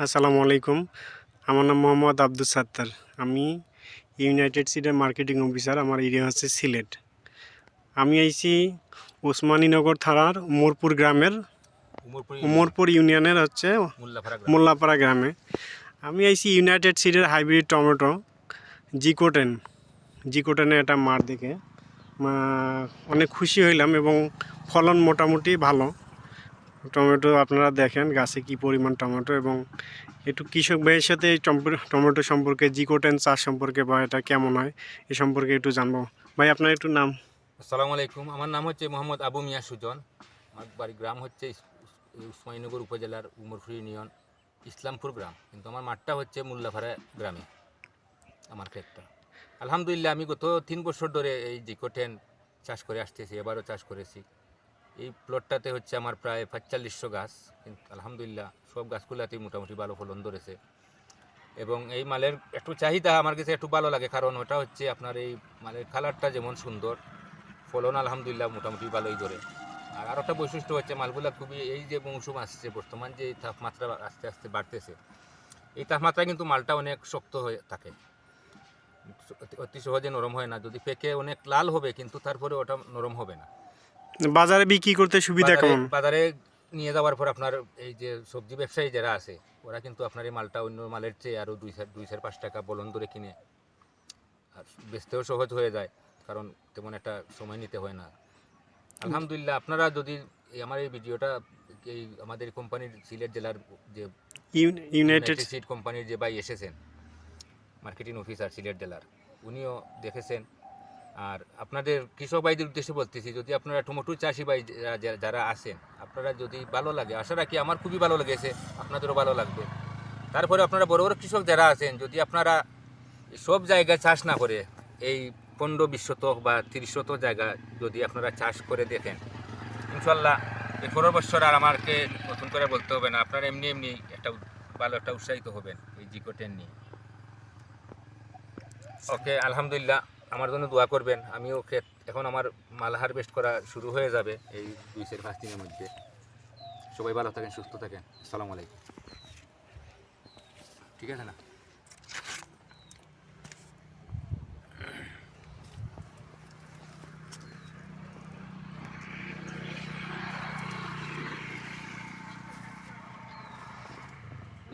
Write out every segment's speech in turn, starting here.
আসসালামু আলাইকুম। আমার নাম মোহাম্মদ আব্দুল সাত্তার। আমি ইউনাইটেড সিডের মার্কেটিং অফিসার আমার এরিয়া হচ্ছে সিলেট। আমি আইছি ওসমানীনগর থানার উমরপুর গ্রামের উমরপুর ইউনিয়নের হচ্ছে মোল্লাপাড়া গ্রামে। আমি আইছি ইউনাইটেড সিটের হাইব্রিড টমেটো জিকোটেন। জিকোটেনের একটা মার দেখে। অনেক খুশি হইলাম এবং ফলন মোটামুটি ভালো। টমেটো আপনারা দেখেন গাছে কি পরিমাণ টমেটো এবং একটু কৃষক ভাইয়ের সাথে এই টমেটো সম্পর্কে, জিকোটেন চাষ সম্পর্কে বা এটা কেমন হয়, এ সম্পর্কে একটু জানব। ভাই, আপনার একটু নাম? আসসালামু আলাইকুম। আমার নাম হচ্ছে মোহাম্মদ আবু মিয়া সুজন। আমার বাড়ি গ্রাম হচ্ছে উসমানীনগর উপজেলার উমরপুর ইউনিয়ন ইসলামপুর গ্রাম। কিন্তু আমার মাঠটা হচ্ছে মোল্লাপাড়া গ্রামে, আমার ক্ষেতটা। আলহামদুলিল্লাহ, আমি গত তিন বছর ধরে এই জিকোটেন চাষ করে আসতেছি, এবারও চাষ করেছি। এই প্লটটাতে হচ্ছে আমার প্রায় পাঁচচল্লিশশো গাছ। কিন্তু আলহামদুলিল্লাহ সব গাছগুলোতেই মোটামুটি ভালো ফলন ধরেছে। এবং এই মালের একটু চাহিদা আমার কাছে একটু ভালো লাগে, কারণ ওটা হচ্ছে আপনার এই মালের কালারটা যেমন সুন্দর, ফলন আলহামদুলিল্লাহ মোটামুটি ভালোই ধরে। আর আরও একটা বৈশিষ্ট্য হচ্ছে মালগুলা খুবই এই যে মৌসুম আসছে, বর্তমান যে তাপমাত্রা আস্তে আস্তে বাড়তেছে, এই তাপমাত্রা কিন্তু মালটা অনেক শক্ত হয়ে থাকে। অতি সহজে নরম হয় না, যদি পেকে অনেক লাল হবে, কিন্তু তারপরে ওটা নরম হবে না। বাজারে বিক্রি করতে সুবিধা বাজারে- কেমন? বাজারে নিয়ে যাওয়ার পর আপনার এই যে সবজি ব্যবসায়ী যারা আছে ওরা কিন্তু আপনার এই মালটা অন্য মালের চেয়ে আরও দুই চার দুই চার পাঁচ টাকা বলন ধরে কিনে আর বেচতেও সহজ হয়ে যায় কারণ তেমন একটা সময় নিতে হয় না। আলহামদুলিল্লাহ আপনারা যদি আমার এই ভিডিওটা এই আমাদের কোম্পানির সিলেট জেলার যে ইউ- ইউনাইটেড সিট কোম্পানির যে ভাই এসেছেন মার্কেটিং অফিসার সিলেট জেলার উনিও দেখেছেন। আর আপনাদের কৃষক ভাইদের উদ্দেশ্যে বলতেছি, যদি আপনারা টমেটো চাষি ভাই যারা- আছেন, আপনারা যদি ভালো লাগে, আশা রাখি আমার খুবই ভালো লেগেছে, আপনাদেরও ভালো লাগবে। তারপরে আপনারা বড় বড় কৃষক যারা আছেন, যদি আপনারা সব জায়গায় চাষ না করে, এই পনেরো, বিশ শতক বা তিরিশ শতক জায়গা যদি আপনারা চাষ করে দেখেন, ইনশাল্লাহ এই পনেরো বছর আর আমাকে নতুন করে বলতে হবে না, আপনারা এমনি এমনি একটা ভালো একটা উৎসাহিত হবেন এই জিকো টেন নিয়ে। ওকে, আলহামদুলিল্লাহ। আমার জন্য দোয়া করবেন, আমিও ক্ষেত এখন আমার মাল হারভেস্ট করা শুরু হয়ে যাবে এই দুই চার পাঁচ দিনের মধ্যে। সবাই ভালো থাকেন, সুস্থ থাকেন। আসসালামু আলাইকুম। ঠিক আছে না?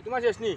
তোমার শেষ নি